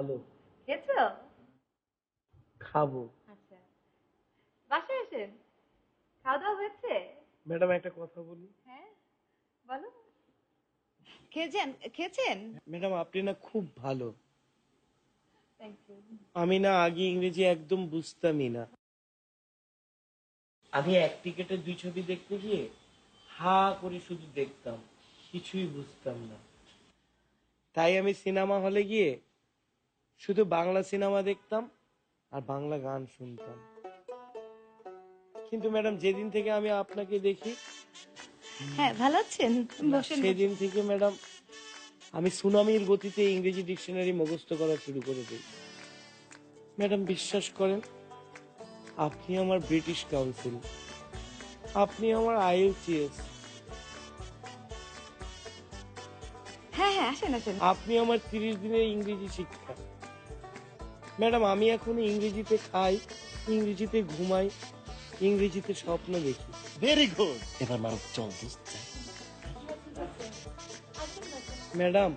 ভালো। খেয়েছো? খাব। আচ্ছা। বাসায় এসেন খাওয়া দাওয়া হয়েছে? ম্যাডাম একটা কথা বলি। হ্যাঁ বলো। খেয়েছেন? খেয়েছেন? ম্যাডাম আপনি না খুব ভালো। আমি না আগে ইংরেজি একদম বুঝতামই না। আমি এক টিকেটে দুই ছবি দেখতে গিয়ে হা করে শুধু দেখতাম কিছুই বুঝতাম না। তাই আমি সিনেমা হলে গিয়ে শুধু বাংলা সিনেমা দেখতাম আর বাংলা গান শুনতাম। কিন্তু ম্যাডাম যেদিন থেকে আমি আপনাকে দেখি হ্যাঁ ভালো আছেন? সেদিন থেকে ম্যাডাম আমি সুনামির গতিতে ইংরেজি ডিকশনারি মুখস্থ করা শুরু করে দিই। ম্যাডাম বিশ্বাস করেন আপনি আমার ব্রিটিশ কাউন্সিল আপনি আমার আইএলটিএস। হ্যাঁ হ্যাঁ আসেন আসেন। আপনি আমার তিরিশ দিনের ইংরেজি শিক্ষা। ম্যাডাম আমি এখন ইংরেজিতে খাই ইংরেজিতে ঘুমাই ইংরেজিতে স্বপ্ন দেখি। ভেরি গুড এবার মারুফ চল দোস্ত। ম্যাডাম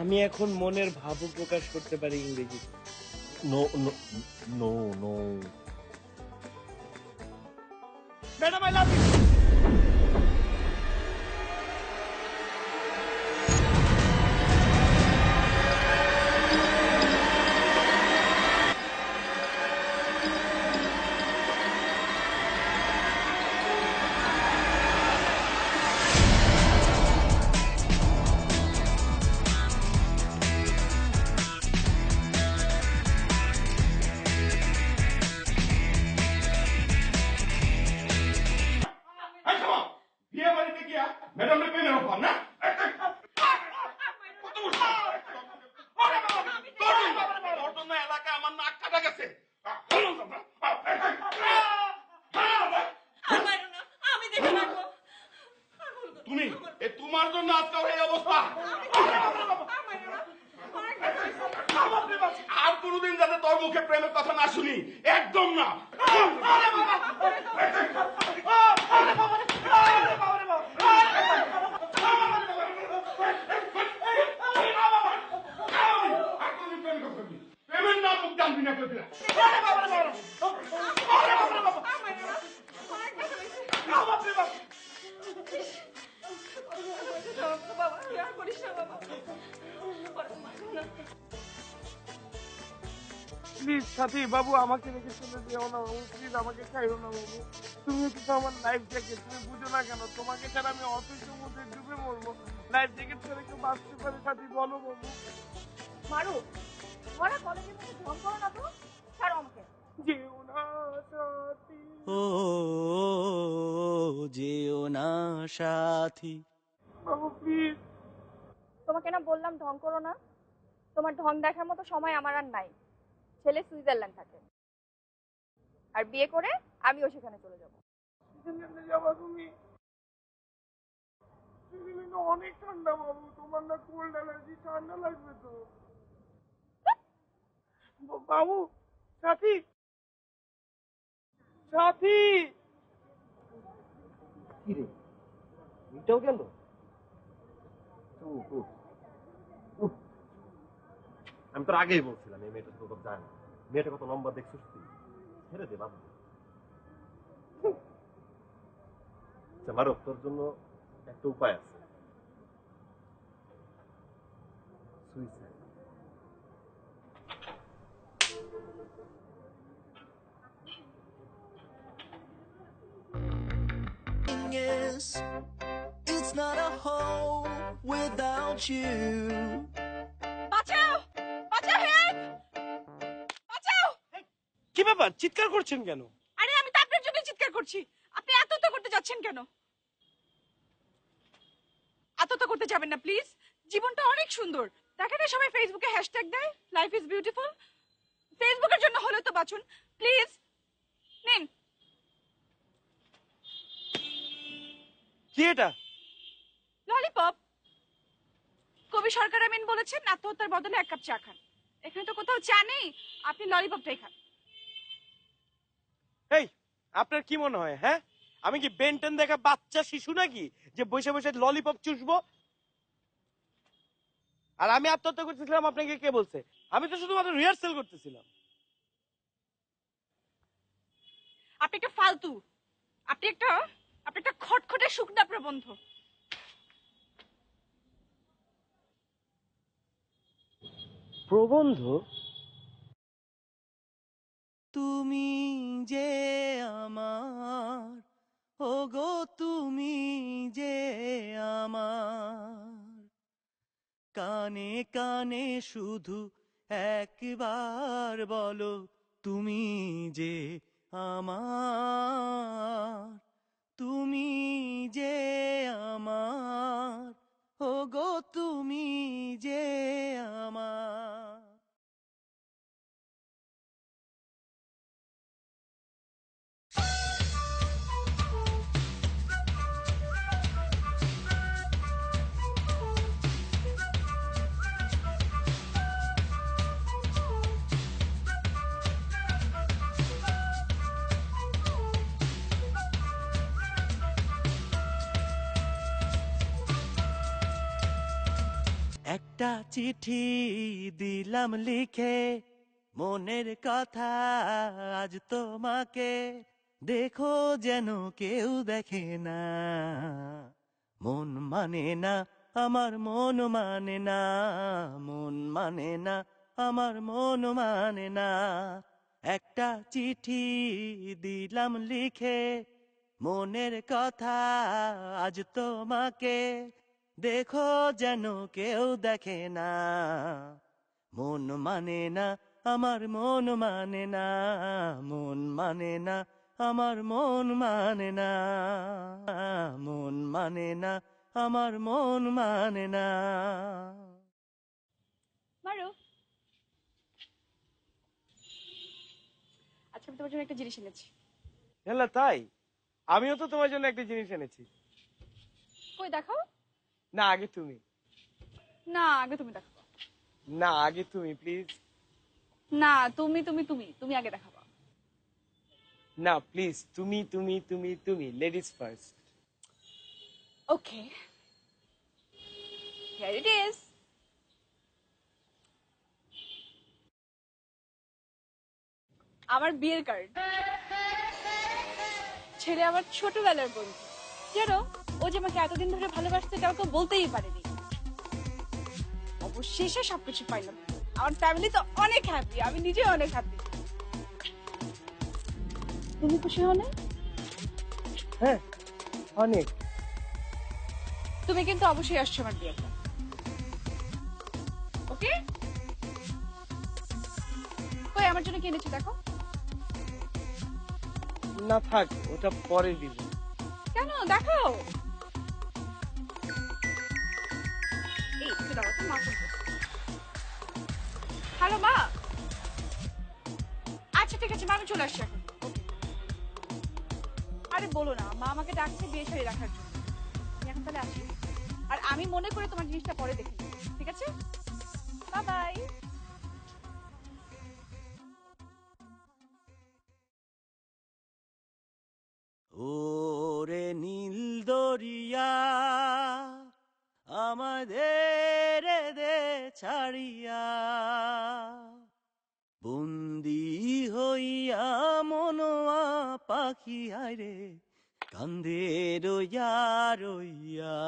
আমি এখন মনের ভাবও প্রকাশ করতে পারি ইংরেজিতে। No no no no madam I love you জন্য এই অবস্থা। আর কোনোদিন যাতে তোর মুখে প্রেমের কথা না শুনি। একদম না প্রেমের নাম মুখ জানবি না কইতে বাবা আর করিস না বাবা। প্লিজ সাথী বাবু আমাকে রেখে চলে যেও না বাবু। প্লিজ আমাকে খাইও না বাবু। তুমি কিন্তু আমার লাইফ জ্যাকেট তুমি বুঝো না কেন? তোমাকে ছাড়া আমি অত সমুদ্রে ডুবে মরবো। লাইফ জ্যাকেট ছাড়া কেউ বাঁচতে পারে সাথী বলো বাবু। মারু ওরা কলেজের মধ্যে ঢং করো না তো? ছাড়ো আমাকে। যেও না সাথী। ও যেও না সাথী। বাবু প্লিজ তোমাকে না বললাম ঢং করো না। তোমার ঢং দেখার মতো সময় আমার আর নাই। ছেলে সুইজারল্যান্ড থাকে। আর বিয়ে করে আমিও সেখানে চলে যাব। তুমি। অনেক ঠান্ডা বাবু। তোমার না কোল্ড অ্যালার্জি ঠান্ডা লাগবে তো। বাবু সাথী! সাথী! কি রে? গেল? আমি তোর আগেই বলছিলাম, এই মেয়েটা মেয়েটা কত লম্বা দেখছিস তুই? ছেড়ে দে বাবু আচ্ছা মারুফ, তোর জন্য একটা উপায় আছে। It's not a home. Without you. বাঁচাও! বাঁচাও হেল্প বাঁচাও! কি ব্যাপার? চিৎকার করছেন কেন? আরে আমি তো আপনার জন্য চিৎকার করছি। আপনি আত্মহত্যা করতে যাচ্ছেন কেন? আত্মহত্যা করতে যাবেন না প্লিজ জীবনটা অনেক সুন্দর। দেখেন না সবাই ফেসবুকে হ্যাশট্যাগ দেয় লাইফ ইজ বিউটিফুল ফেসবুকের জন্য হলেও তো বাঁচুন। প্লিজ নিন। কি এটা? ললিপপ কবি সরকার আমিন বলেছেন আত্মহত্যার বদলে এক কাপ চা খান। এখানে তো কোথাও চা নেই আপনি ললিপপটাই খান। এই আপনার কি মনে হয় হ্যাঁ? আমি কি বেনটেন দেখা বাচ্চা শিশু নাকি যে বসে বসে ললিপপ চুষবো? আর আমি আত্মহত্যা করতেছিলাম আপনাকে কে বলছে? আমি তো শুধুমাত্র রিহার্সেল করতেছিলাম। আপনি একটা ফালতু আপনি একটা আপনি একটা খটখটে শুকনা প্রবন্ধ। প্রবন্ধ তুমি যে আমার ও গো তুমি যে আমার। কানে কানে শুধু একবার বলো, তুমি যে আমার, তুমি যে আমার। ও গো তুমি যে আমার একটা চিঠি দিলাম লিখে, মনের কথা আজ তোমাকে, দেখো যেন কেউ দেখে না। মন মানে না, আমার মন মানে না, মন মানে না, আমার মন মানে না। একটা চিঠি দিলাম লিখে, মনের কথা আজ তোমাকে দেখো যেন কেউ দেখে না। মন মানে না আমার মন মানে না। মন মানে না আমার মন মানে না। মন মানে না আমার মন মানে না। মারো। আচ্ছা আমি তোমার জন্য একটা জিনিস এনেছি। হ্যাঁ তাই? আমিও তো তোমার জন্য একটা জিনিস এনেছি। কই দেখাও। না আগে তুমি। না আগে তুমি দেখাবো। না আগে তুমি প্লিজ না তুমি তুমি তুমি তুমি আগে দেখাবো। না প্লিজ তুমি তুমি তুমি তুমি ladies first okay here it is আমার বিয়ের কার্ড ছেলে আমার ছোটবেলার বন্ধু। জানো ও যে আমাকে এতদিন ধরে ভালোবাসতে এটা আমাকে বলতেই পারেনি। অবশেষে সবকিছু পাইলাম। আমার ফ্যামিলি তো অনেক হ্যাপি আমি নিজে অনেক হ্যাপি তুমি খুশি হও না হ্যাঁ অনেক। তুমি কিন্তু অবশ্যই আসছো আমার বিয়েতে। ওকে? কই আমার জন্য কি এনেছো দেখো। না থাক ওটা পরে দিব। কেন? দেখাও। হ্যালো মা। আচ্ছা ঠিক আছে মা আমি চলে আসছি এখন। আরে, বলো না, মা আমাকে ডাকছে বিয়ে শাড়ি রাখার জন্য। এখন তাহলে আসি। আর আমি মনে করে তোমার জিনিসটা পরে দেখে। ঠিক আছে? বাই বাই ওরে নীল ছাড়িয়া বন্দি হইয়া মনোয়া পাখি আরে কান্দে রইয়া রইয়া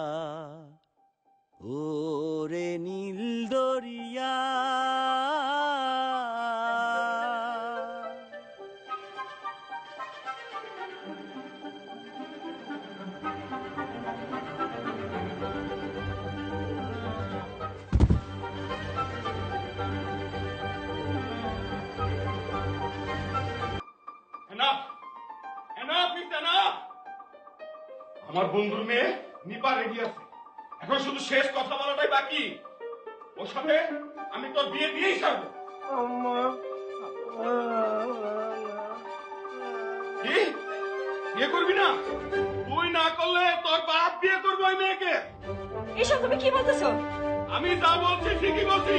ওরে নীল দরিয়া আমার বন্ধুর মেয়ে নিপা রেডি আছে। এখন শুধু শেষ কথা বলাটাই বাকি। ওর সাথে আমি তোর বিয়ে দিয়েই ছাড়বো। কি? বিয়ে করবি না? তুই না করলে তোর বাপ বিয়ে করব ওই মেয়েকে। এসব তুমি কি বলতেছো? আমি যা বলছি ঠিকই বলছি।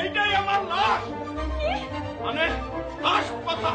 এইটাই আমার লাশ। মানে লাশ কথা।